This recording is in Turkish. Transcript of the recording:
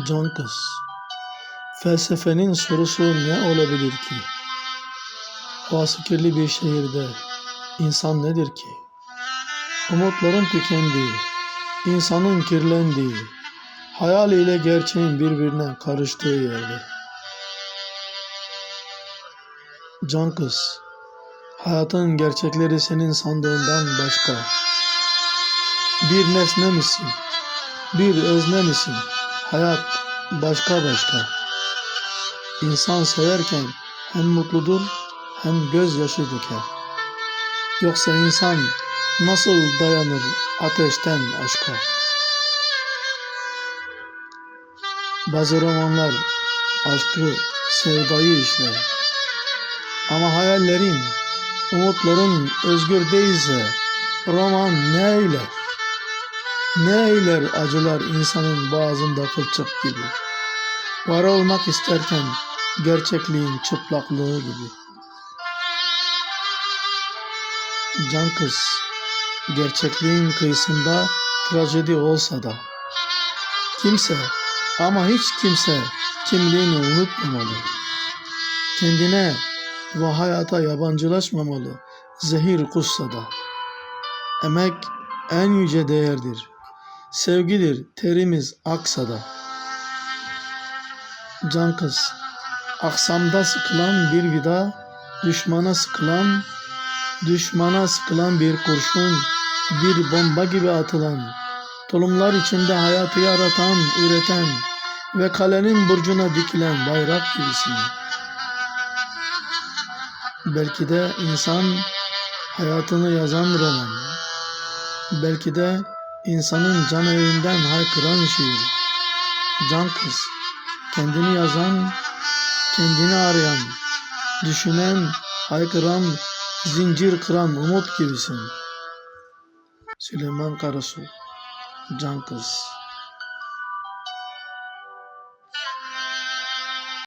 Can kız. Felsefenin sorusu ne olabilir ki? Havası kirli bir şehirde insan nedir ki? Umutların tükendiği, insanın kirlendiği, hayal ile gerçeğin birbirine karıştığı yerde. Can kız, hayatın gerçekleri senin sandığından başka. Bir nesne misin? Bir özne misin? Hayat başka başka. İnsan severken hem mutludur hem gözyaşı döker. Yoksa insan nasıl dayanır ateşten aşka? Bazı romanlar aşkı, sevdayı işler. Ama hayallerin, umutların özgür değilse roman ne eyler? Ne eyler acılar insanın boğazında kılçık gibi. Var olmak isterken gerçekliğin çıplaklığı gibi. Can kız, gerçekliğin kıyısında trajedi olsa da kimse ama hiç kimse kimliğini unutmamalı. Kendine ve hayata yabancılaşmamalı. Zehir kussa da. Emek en yüce değerdir. Sevgidir terimiz aksa da. Can kız, aksamda sıkılan bir vida, düşmana sıkılan, düşmana sıkılan bir kurşun, bir bomba gibi atılan, tulumlar içinde hayatı yaratan, üreten ve kalenin burcuna dikilen bayrak gibisin. Belki de insan hayatını yazan roman. Belki de insanın can evinden haykıran şiir. Can kız, kendini yazan, kendini arayan, düşünen, haykıran, zincir kıran umut gibisin. Süleyman Karasu, Can kız.